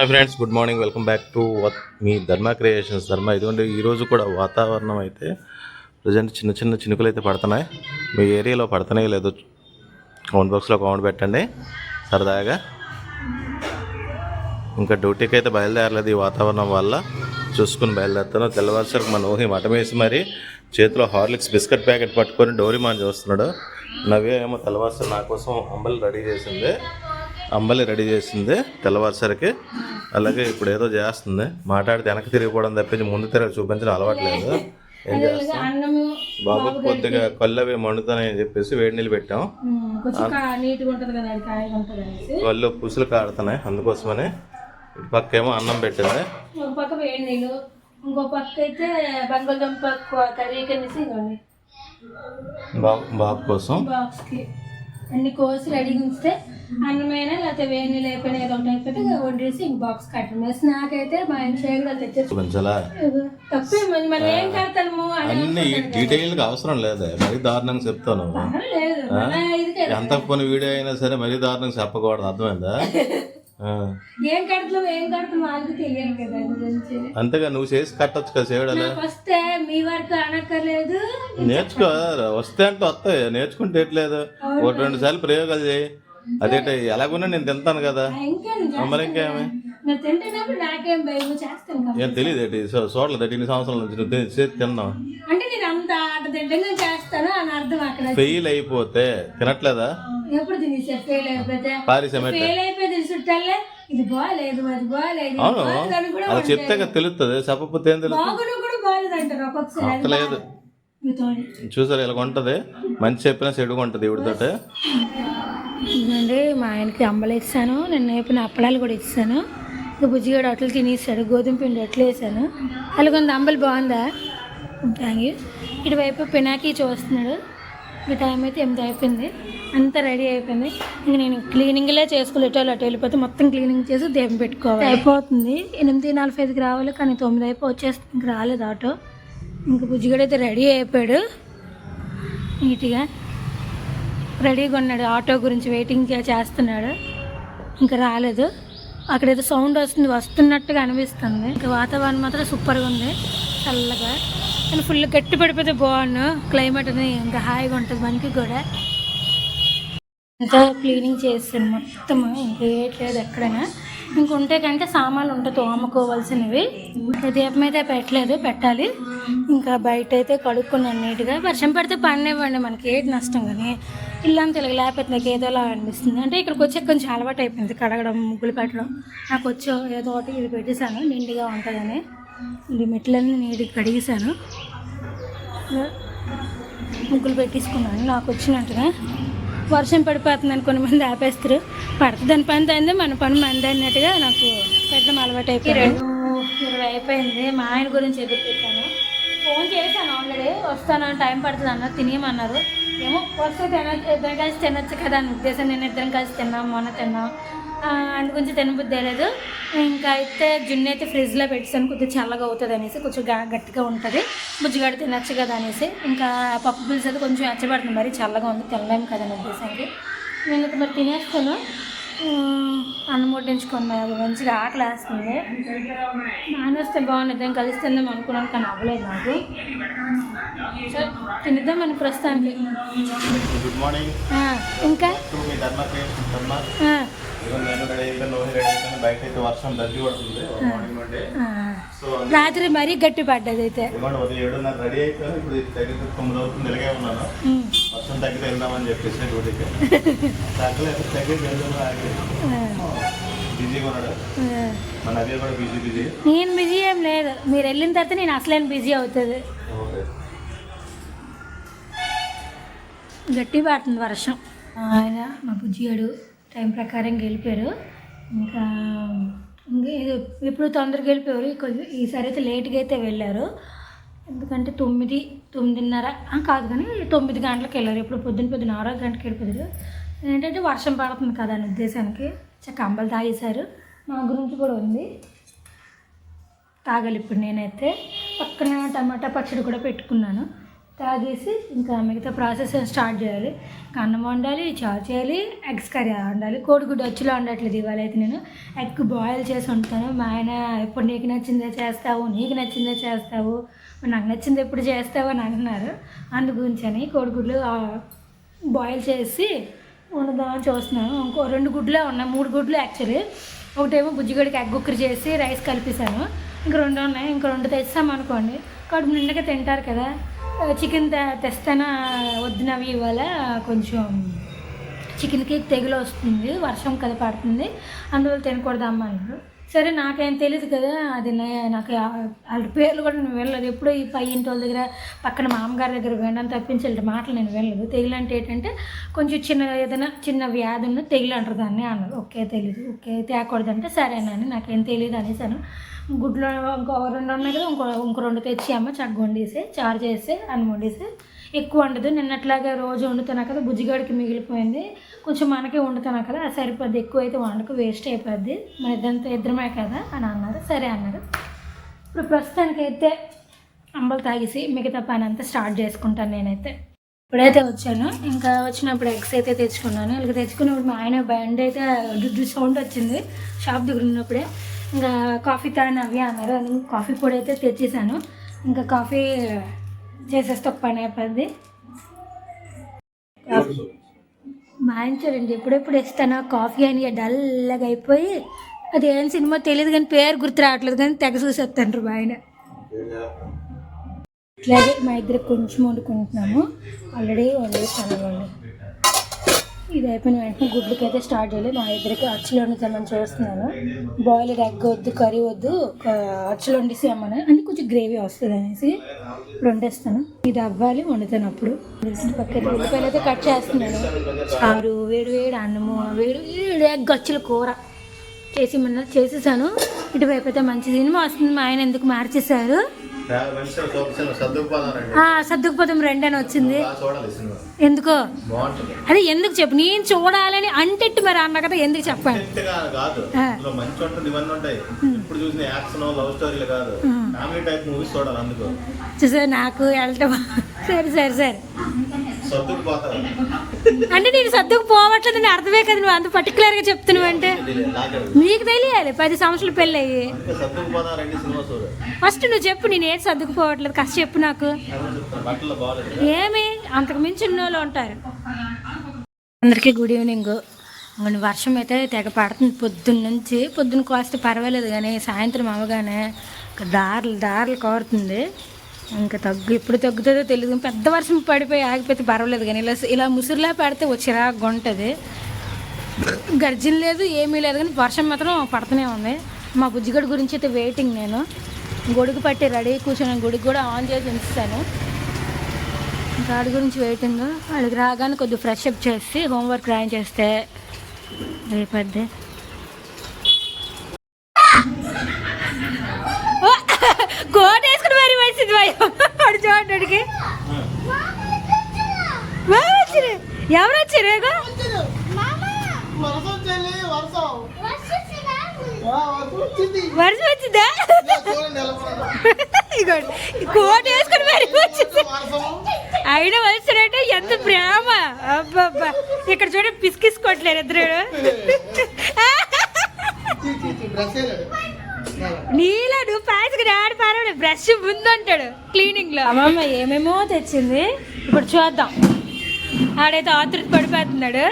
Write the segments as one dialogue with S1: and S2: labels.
S1: Hi friends good morning welcome back to me Dharma creations ధర్మ ఇదిగోండి ఈరోజు కూడా వాతావరణం అయితే ప్రజెంట్ చిన్న చిన్న చినుకులు అయితే పడుతున్నాయి. మీ ఏరియాలో పడుతున్నాయి లేదో కౌంట్ బాక్స్లో కౌంట్ పెట్టండి. సరదాగా. ఇంకా డ్యూటీకి అయితే బయలుదేరలేదు ఈ వాతావరణం వల్ల. చూసుకుని బయలుదేరుతాను తెల్లవారుసరికి మన ఊహి మటమేసి మరి చేతిలో హార్లిక్స్ బిస్కెట్ ప్యాకెట్ పట్టుకొని డోరీమాన్ చూస్తున్నాడు. నవ్య ఏమో తెల్లవారుసరి నా కోసం అంబలి రెడీ చేసింది. అంబలి రెడీ చేసింది తెల్లవారుసరికి. అలాగే ఇప్పుడు ఏదో చేస్తుంది. మాట్లాడితే వెనక్కి తిరిగిపోవడం తప్పించి ముందు తిరిగి చూపించడం అలవాట్లేదు ఏం చేస్తాం? బాబు కొద్దిగా కళ్ళు అవి మండుతానని చెప్పేసి వేడి నీళ్ళు పెట్టాం. కళ్ళు పుసులు కాడుతున్నాయి అందుకోసమని. ఇటు పక్క ఏమో అన్నం పెట్టింది.
S2: పక్క వేడి నీళ్ళు ఇంకో పక్క అయితే బంగాళదుంప కర్రీ కనేసి
S1: బాబు బాబు కోసం.
S2: బాక్స్కి. అన్ని కోసి రెడీగా ఉంచితే అన్నమైనా లేకపోతే నీళ్ళు అయిపోయినా ఏదో ఒకటి అయిపోతే వండేసి ఇంక బాక్స్ కట్టడం. స్నాక్ అయితే మా ఆయన చేయగా తెచ్చేసి తప్పే మరి మనం ఏం కడతాము అని
S1: అన్ని డీటెయిల్గా అవసరం లేదు మరీ దారుణంగా చెప్తాను. ఎంత కొన్ని వీడియో అయినా సరే మరీ దారుణంగా చెప్పకూడదు అర్థమైందా.
S2: ఏం ఏం వాళ్ళకి తెలియదు కదా అది గురించి.
S1: అంతేగా నువ్వు చేసి కట్టొచ్చు కదా చేయడాలి
S2: వస్తే మీ వరకు అనక్కర్లేదు.
S1: నేర్చుకో వస్తే అంటే వస్తాయి నేర్చుకుంటే ఎట్లేదు? ఒకటి రెండు సార్లు ప్రయోగాలు చేయి. అదేంటి ఎలాగున్నా నేను తింటాను కదా. మరి ఇంకేమి ఏం తెలియదు ఏంటి? చూడలేదు ఇన్ని సంవత్సరాల నుంచి నువ్వు తిన్నావు.
S2: తింటంగా చేస్తాను అని అర్థం అక్కడ.
S1: ఫెయిల్ అయిపోతే తినట్లేదా?
S2: ఎప్పుడు తినేసారు? ఫెయిల్ అయిపోతే? ఫెయిల్ అయిపోయి చుట్టాలే ఇది బాగాలేదు అది బాగాలేదు
S1: అలా చెప్తే తెలుస్తుంది చెప్పకపోతే ఏం తెలుస్తుంది
S2: బాగును కూడా బాగాలేదు అంటారు ఒక్కొక్కసారి
S1: చూసారు ఇలా ఉంటది మంచి చెప్పినా చెడుగా ఉంటది ఇవిడితోటి
S2: ఇదండి మా ఆయనకి అంబలు ఇస్తాను. నేను నేపిన అప్పడాలు కూడా ఇస్తాను. ఇక బుజ్జిగాడు అట్లు తినేసాడు. గోధుమ పిండి అట్లు వేసాను. అలాగొంది అంబలి బాగుందా? థ్యాంక్ యూ ఇటువైపు పినాకి చూస్తున్నాడు. ఈ టైం అయితే ఎనిమిది అయిపోయింది. అంతా రెడీ అయిపోయింది. ఇంక నేను క్లీనింగ్లే చేసుకోవాలి. అటు వెళ్ళిపోతే మొత్తం క్లీనింగ్ చేసి దేవం పెట్టుకోవాలి. అయిపోతుంది. ఎనిమిది నలభై ఐదుకి రావాలి కానీ తొమ్మిది అయిపో వచ్చేస్తుంది. ఇంక రాలేదు ఆటో. ఇంక బుజ్జిగాడు అయితే రెడీ అయిపోయాడు. నీట్గా రెడీగా ఉన్నాడు ఆటో గురించి వెయిటింగ్ చేస్తున్నాడు. ఇంకా రాలేదు. అక్కడ ఏదో సౌండ్ వస్తుంది. వస్తున్నట్టుగా అనిపిస్తుంది. ఇంకా వాతావరణం మాత్రం సూపర్గా ఉంది. చల్లగా. కానీ ఫుల్ గట్టి పడిపోతే బాగుండు. క్లైమేట్ అనేది ఇంకా హాయిగా ఉంటుంది మనకి కూడా. ఇంకా క్లీనింగ్ చేస్తాను మొత్తం. ఇంకేట్లేదు ఎక్కడైనా. ఇంక ఉంటే కంటే సామాన్లు ఉంటాయి తోముకోవాల్సినవి. ఇంకా దీపం అయితే పెట్టలేదు పెట్టాలి. ఇంకా బయట అయితే కడుక్కున్నాను నీట్గా. వర్షం పడితే పడినివ్వండి మనకి. ఏది నష్టం కానీ. ఇల్లంతా ఇలా లేకపోతే నాకు ఏదోలా అనిపిస్తుంది. అంటే ఇక్కడికి వచ్చే కొంచెం అలవాటు అయిపోయింది కడగడం ముగ్గులు పెట్టడం నాకు వచ్చో ఏదో ఒకటి ఇది పెట్టేశాను నిండుగా ఉంటుందని. ఇది మెట్లన్నీ నీట్గా కడిగేశాను. ముగ్గులు పెట్టేసుకున్నాను. నాకు వచ్చినట్టుగా వర్షం పడిపోతుందని కొన్ని మంది ఆపేస్తారు. పడుతుంది దాని పని అయింది మన పని మంది అన్నట్టుగా నాకు పెట్టడం అలవాటు అయిపోయింది. రెండు ఇరవై అయిపోయింది. మా ఆయన గురించి ఎదురు పెట్టాను. ఫోన్ చేశాను ఆల్రెడీ. వస్తాను టైం పడుతుంది అన్నారు. తినేయమన్నారు. ఏమో వస్తే తిన ఇద్దరం కలిసి తినొచ్చు కదా అని ఉద్దేశం. నేను ఇద్దరం కలిసి తిన్నాం మొన్న తిన్నాం. ఆ, అందు గురించి తినబుద్ధి లేదు. ఇంకా అయితే జున్ను అయితే ఫ్రిడ్జ్లో పెట్టాను కొద్దిగా చల్లగా అవుతుంది అనేసి కొంచెం గట్టిగా ఉంటుంది. బుజ్జిగాడ తినచ్చు కదా అనేసి. ఇంకా పప్పు పులుసు అయితే కొంచెం ఎచ్చబడుతుంది మరి చల్లగా ఉంది తినలేము కదా అనే ఉద్దేశానికి నేను అయితే మరి తినేస్తాను. అన్నం వడ్డించుకొని మరి మంచిగా ఆకలి వేస్తుంది. నానొస్తే బాగుంది ఇద్దరం కలిసి తిందాం అనుకున్నాను కానీ అవ్వలేదు నాకు. తినిద్దాం మన ప్రస్తుతానికి. ఇంకా?
S1: నేను రెడీ రెడీ బయట అయితే వర్షం పడుతుంది మార్నింగ్ నుండి. సో
S2: రాత్రి మరీ గట్టి పడ్డది అయితే
S1: ఇదిగోండి ఉదయం ఏడున్నర రెడీ అయిపోయాను. ఇప్పుడు దగ్గర తొమ్మిది అవుతుంది ఇలాగే ఉన్నాను.
S2: ఉమ్,
S1: వర్షం తగ్గితే వెళ్దామని చెప్పేసి డ్యూటీకి. తగ్గలేదు తగ్గి వెళ్దామని ఆగి.
S2: ఆ,
S1: బిజీగా ఉన్నాడు.
S2: ఆ.
S1: మన అదే కూడా బిజీ బిజీ.
S2: నేను బిజీ ఏం లేదు. మీరు వెళ్ళిన తర్వాత నేను అసలేం బిజీ అవుతుంది. గట్టి పడుతుంది వర్షం. ఆయన మా బుజ్జిగాడు టైం ప్రకారం గెలిపారు. ఇంకా ఇంకా ఇప్పుడు ఎప్పుడు తొందరగా వెళ్ళిపోయారు ఈసారి అయితే లేట్గా అయితే వెళ్ళారు. ఎందుకంటే తొమ్మిది తొమ్మిదిన్నర కాదు కానీ తొమ్మిది గంటలకు వెళ్ళారు. ఇప్పుడు పొద్దున్న పొద్దున్న ఆరో గంటకి వెళ్ళిపోయారు. ఏంటంటే వర్షం పడుతుంది కదా అనే ఉద్దేశానికి చక్క తాగేశారు. మా గురించి కూడా ఉంది. తాగాలి ఇప్పుడు నేనైతే. పక్కన టమాటా పచ్చడి కూడా పెట్టుకున్నాను. తాగేసి ఇంకా మిగతా ప్రాసెస్ స్టార్ట్ చేయాలి? అన్నం వండాలి చారు చేయాలి ఎగ్స్ కర్రీ వండాలి. కోడిగుడ్డు అచ్చులో వండట్లేదు ఇవాళ అయితే నేను. ఎగ్ బాయిల్ చేసి వండుతాను. మా ఆయన ఎప్పుడు నీకు నచ్చిందే చేస్తావు నీకు నచ్చిందే చేస్తావు నాకు నచ్చింది ఎప్పుడు చేస్తావు అని అంటున్నారు. అందు గురించి అని కోడిగుడ్లు బాయిల్ చేసి వండుదామని చూస్తున్నాను. ఇంకో రెండు గుడ్లే ఉన్నాయి. మూడు గుడ్లు యాక్చువల్లీ. ఒకటేమో బుజ్జిగడికి ఎగ్ కుక్కర్ చేసి రైస్ కలిపేశాను. ఇంక రెండు ఉన్నాయి. ఇంక రెండు తెస్తామనుకోండి కడుపు నిండుగా తింటారు కదా. చికెన్ తెస్తానా వద్దునవి ఇవాళ కొంచెం చికెన్కి తెగులు వస్తుంది వర్షం కదా పడుతుంది అందువల్ల తినకూడదు అమ్మ అన్నారు సరే నాకేం తెలియదు కదా అది నాకు వాళ్ళ పేర్లు కూడా నేను వెళ్ళలేదు ఎప్పుడు ఈ పై ఇంటి వాళ్ళ దగ్గర పక్కన మామగారి దగ్గర వినడం తప్పించి మాటలు నేను వెళ్ళలేదు తెగులు అంటే ఏంటంటే కొంచెం చిన్న ఏదైనా చిన్న వ్యాధి ఉన్న తెగులు అంటారు దాన్ని అన్నారు. ఓకే తెలియదు ఓకే తేకూడదంటే సరేనని నాకేం తెలియదు అనేసాను గుడ్లో ఇంకో రెండు ఉన్నాయి కదా ఇంకో ఇంకో రెండు తెచ్చి అమ్మ చక్కగా వండేసి చారు చేసి అన్నం వండేసి. ఎక్కువ వండదు. నిన్నట్లాగే రోజు వండుతున్నా కదా బుజ్జిగాడికి మిగిలిపోయింది. కొంచెం మనకే వండుతున్నా కదా అది సరిపోద్ది. ఎక్కువ అయితే వండకు వేస్ట్ అయిపోద్ది. మన ఇద్దరంతా ఇద్దరమే కదా అని అన్నారు. సరే అన్నారు. ఇప్పుడు ప్రస్తుతానికి అయితే అంబలు తాగేసి మిగతా పని అంతా స్టార్ట్ చేసుకుంటాను నేనైతే. ఇప్పుడైతే వచ్చాను. ఇంకా వచ్చినప్పుడు ఎగ్స్ అయితే తెచ్చుకున్నాను. ఇలాగ తెచ్చుకున్నప్పుడు మా ఆయన బండి అయితే దుడ్డు సౌండ్ వచ్చింది. షాప్ దగ్గర ఉన్నప్పుడే. ఇంకా కాఫీ తాను అవి అన్నారు. అని కాఫీ పొడి అయితే తెచ్చేసాను. ఇంకా కాఫీ చేసేస్తే ఒక పని అయిపోద్ది. మా ఎప్పుడెప్పుడు ఇస్తానో కాఫీ అని డల్లగా అయిపోయి అది ఏం సినిమా తెలియదు కానీ పేరు గుర్తు రావట్లేదు కానీ తెగ చూసేస్తాను మా ఆయన ఇట్లాగే మా ఇద్దరు కొంచెం వండుకుంటున్నాము. ఆల్రెడీ వండేస్తాను ఇది అయిపోయిన వెంటనే గుడ్లకి అయితే స్టార్ట్ చేయాలి. మా ఇద్దరికి అచ్చులు వండుతామని చూస్తున్నాను. బాయిల్డ్ ఎగ్ వద్దు కర్రీ వద్దు అచ్చులు వండేసి అమ్మని అంటే కొంచెం గ్రేవీ వస్తుంది అనేసి ఇప్పుడు వండేస్తాను. ఇది అవ్వాలి వండుతాను అప్పుడు. పక్కన ఉల్లిపాయలు అయితే కట్ చేస్తున్నాను. చారు వేడి వేడి అన్నము వేడి వేడి ఎగ్ అచ్చుల కూర చేసి మొన్న చేసేసాను. ఇటువైపు అయితే మంచి సినిమా వస్తుంది. మా ఆయన ఎందుకు మార్చేశారు? సర్దుకుపోతాం రెండు అని వచ్చింది. ఎందుకో? అదే ఎందుకు చెప్పు? నేను చూడాలని అంటెట్టు మరి అన్న కదా ఎందుకు చెప్పాను?
S1: ఇంతగా కాదు.
S2: ఆ.
S1: ఇందులో మంచి ఉంటుంది ఇవన్నీ ఉంటాయి. ఇప్పుడు చూసిన యాక్షన్ లవ్ స్టోరీలు కాదు. ఫ్యామిలీ టైప్ మూవీస్ చూడాలి అందుకు.
S2: చూసా నాకు వెళ్ళటం. సరే సరే సరే. అంటే నేను సర్దుకు పోవట్లేదు అని అర్థమే కదా నువ్వు అంత పర్టికులర్గా చెప్తున్నావు అంటే. నీకు తెలియాలి పది సంవత్సరాలు పెళ్ళి అయ్యి ఫస్ట్ నువ్వు చెప్పు నేను ఏం సర్దుకుపోవట్లేదు కష్ట చెప్పు నాకు. ఏమి? అంతకు మించి ఉన్న వాళ్ళు ఉంటారు. అందరికీ గుడ్ ఈవినింగ్ మన వర్షం అయితే తెగ పడుతుంది పొద్దున్న నుంచి. పొద్దున్న కోస్తే పర్వాలేదు కానీ సాయంత్రం అవగానే దారులు దారులు కోరుతుంది. ఇంకా తగ్గు ఎప్పుడు తగ్గుతుందో తెలియదు పెద్ద వర్షం పడిపోయి ఆగిపోతే పర్వాలేదు కానీ ఇలా ఇలా ముసురులా పెడితే చిరాకుగా ఉంటుంది. గర్జన లేదు ఏమీ లేదు కానీ వర్షం మాత్రం పడుతూనే ఉంది. మా బుజ్జిగడి గురించి అయితే వెయిటింగ్ నేను. గొడుగు పట్టి రెడీ కూర్చొని గొడుగు కూడా ఆన్ చేసి ఉంచుతాను ఇంకా వాడి గురించి వెయిటింగ్ వాడికి రాగానే కొద్దిగా ఫ్రెష్ అప్ చేసి హోంవర్క్ రాయించేస్తే చేస్తే అయిపోద్ది ఓ! కోట్ వేసుకుని మరి వచ్చింది వాడు చూడడానికి వచ్చిరు ఎవరు వచ్చారు
S3: వర్షం వచ్చిందా చూడండి
S2: కోట్ వేసుకుని మరి వచ్చింది అయినా వచ్చారంటే ఎంత ప్రేమ అబ్బబ్బా ఇక్కడ చూడండి పిసికిసుకోవట్లేరు ఇద్దరు
S3: చీ, చీ, చీ, డ్రెస్ వేయలేడు.
S2: నీలా నువ్వు ప్యాచ్కి ఆడి పర్వాలేదు బ్రష్ ముందుంటాడు క్లీనింగ్లో. అమ్మమ్మ ఏమేమో తెచ్చింది. ఇప్పుడు చూద్దాం. ఆడైతే ఆతృత పడిపోతున్నాడు.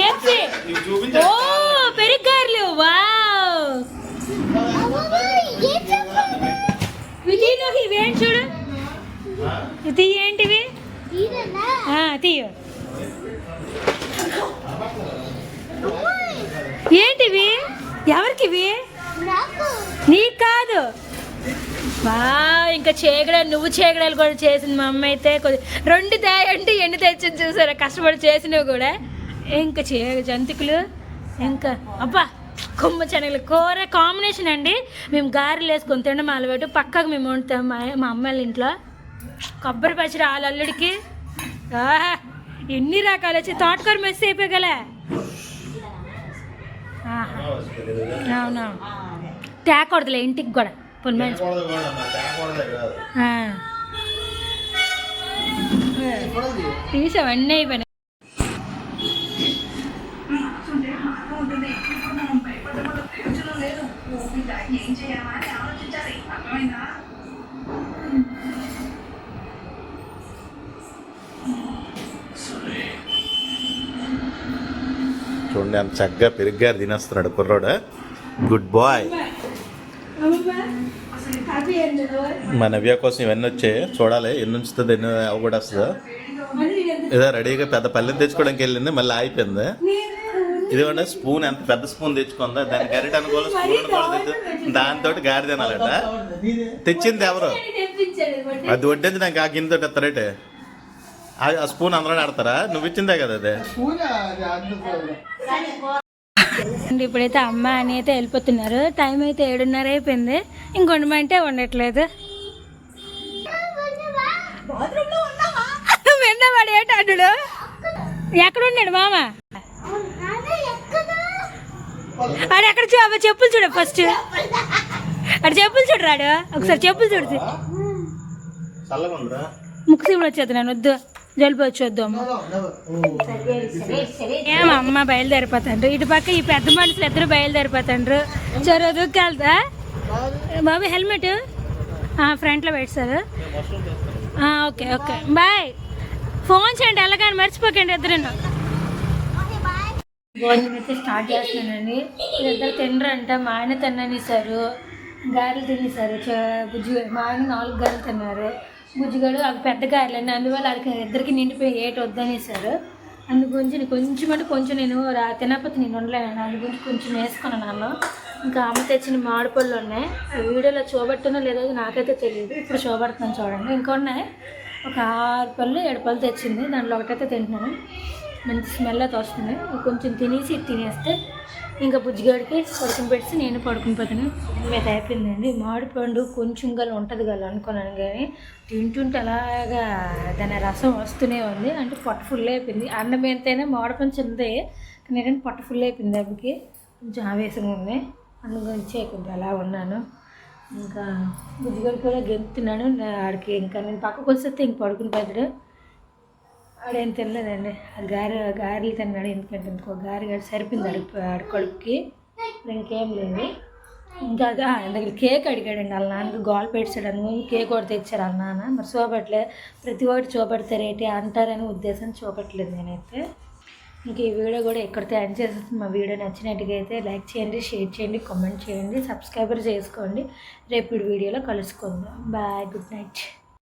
S1: ఇవి
S2: ఓ పెరిగారులు వావ్. ఇవేంటి చూడు? ఇది ఏంటివి? ఆ, తీయు. ఏంటివి? ఎవరికివి? నీకు. కాదు. వా ఇంకా చేగడాలు నువ్వు చేగడాలు కూడా చేసింది మా అమ్మ అయితే రెండు తేయంటే ఎన్ని తెచ్చింది చూసారా? కష్టపడి చేసినవి కూడా. ఇంకా చే జంతికలు ఇంకా అబ్బా కొమ్మ శనగలు కూర కాంబినేషన్ అండి. మేము గారెలు వేసుకొని తినడం అలవాటు. పక్కకు మేము వండుతాం మా మా అమ్మాయిల ఇంట్లో కొబ్బరి పచ్చడి వాళ్ళ అల్లుడికి. ఆహా ఎన్ని రకాలు వచ్చి తోటకూర మెస్ అయిపోగలే అవునవును తేకూడదులే ఇంటికి కూడా. తీసావన్నీ అయిపోయినాయి.
S1: చూడండి అంత చక్కగా పెరిగ్గారు తినేస్తున్నాడు కుర్రోడు. గుడ్ బాయ్ మా నవ్య కోసం ఇవన్నీ వచ్చాయి. చూడాలి ఎన్ని ఉంచుతుంది ఎన్ని అవి కూడా వస్తుందో ఏదో రెడీగా పెద్ద పల్లెం తెచ్చుకోవడానికి వెళ్ళింది మళ్ళీ ఆగిపోయింది. ఇదిగోండి స్పూన్ ఎంత పెద్ద స్పూన్ తెచ్చుకుందా. దాని గరిట అనుకోవాలి స్పూన్ అనుకోవాలి దాంతో గారి తినాలట తెచ్చింది ఎవరు? అది వడ్డింది నాకు ఆ గిన్నెతో ఎత్తారేటే? ఆ- స్పూన్ అందరూ ఆడతారా? నువ్వు ఇచ్చిందే కదా అదే.
S2: అండ్ ఇప్పుడైతే అమ్మ అని అయితే వెళ్ళిపోతున్నారు. టైం అయితే ఏడున్నర అయిపోయింది. ఇంకొండమంటే ఉండట్లేదు. విన్నవాడు ఏంటాడు ఎక్కడ ఉన్నాడు మామ? ఆడు ఎక్కడ చూ చెప్పులు చూడు ఫస్ట్ ఆడు చెప్పులు చూడరాడు ఒకసారి చెప్పులు చూడు. ముక్కు సీములు వచ్చేది నేను వద్దు జలుబు వచ్చొద్దు అమ్మ ఏం అమ్మ బయలుదేరిపోతాండ్రు? ఇటు పక్క ఈ పెద్ద మనుషులు ఇద్దరు బయలుదేరిపోతాండ్రు చదువుకి వెళ్తా బాబు హెల్మెట్? ఫ్రంట్లో పెట్టారు ఓకే ఓకే. బాయ్. ఫోన్ చేయండి ఎలాగని మర్చిపోకండి ఇద్దరు భోజనం అయితే స్టార్ట్ చేస్తున్నానండి. వీళ్ళిద్దరు తినరంట. మా ఆయన తిననిసారు గారెలు తినేసారు. మా ఆయన నాలుగు గారెలు తిన్నారు. బుజ్జిగాడు అవి పెద్ద గారెలండి అందువల్ల వాళ్ళకి ఇద్దరికి నిండిపోయి ఏటి వద్దనేసారు అందుగురించి కొంచెం అంటే కొంచెం నేను రా తినకపోతే నేను ఉండలేను. అందు గురించి కొంచెం వేసుకున్నాను ఇంకా అమ్మ తెచ్చిన మామిడి పళ్ళు ఉన్నాయి. ఆ వీడియోలో చూపెట్టునో లేదో నాకైతే తెలియదు. ఇప్పుడు చూపెడుతున్నాను చూడండి. ఇంకా ఉన్నాయి. ఒక ఆరు పళ్ళు ఏడు పళ్ళు తెచ్చింది. దాంట్లో ఒకటైతే తింటున్నాను. మంచి స్మెల్ అయితే వస్తుంది. కొంచెం తినేసి తినేస్తే ఇంకా బుజ్జిగాడికి పడుకుని పెట్టి నేను పడుకుని పోతాను. మీద అయిపోయిందండి. మామిడిపండు కొంచెం గల ఉంటుంది గల అనుకున్నాను కానీ తింటుంటే అలాగా దాని రసం వస్తూనే ఉంది. అంటే పొట్ట ఫుల్ అయిపోయింది. అన్నం ఎంతైనా మామిడిపండు చిన్నదే కానీ పొట్ట ఫుల్ అయిపోయింది అబ్బకి. కొంచెం ఆవేశంగా ఉంది. అన్నం గురించి కొంచెం అలా ఉన్నాను. ఇంకా బుజ్జిగాడు కూడా గెంతున్నాను ఆడికి ఇంకా నేను పక్కకు వస్తే ఇంక పడుకుని పోతాడు. ఆడేం తినలేదండి. ఆ గారె గారెలు తిన్నాడు ఎందుకంటే ఇంకో గారె గారి సరిపోయింది ఆడి ఆడి ఇంకేం లేదు ఇంకా దగ్గర కేక్ అడిగాడండి వాళ్ళ నాన్నకి గోల్ పెట్టాడు. అని కేక్ కూడా తెచ్చారు వాళ్ళ నాన్న. మరి చూపట్లే ప్రతి ఒక్కటి చూపెడతారేంటి అంటారని ఉద్దేశం చూపట్లేదు నేనైతే. ఇంక ఈ వీడియో కూడా ఎక్కడితో ఎండ్ చేసేస్తుంది మా వీడియో నచ్చినట్టుగా అయితే లైక్ చేయండి షేర్ చేయండి కామెంట్ చేయండి సబ్స్క్రైబర్ చేసుకోండి. రేపు వీడియోలో కలుసుకుందాం. Bye good night.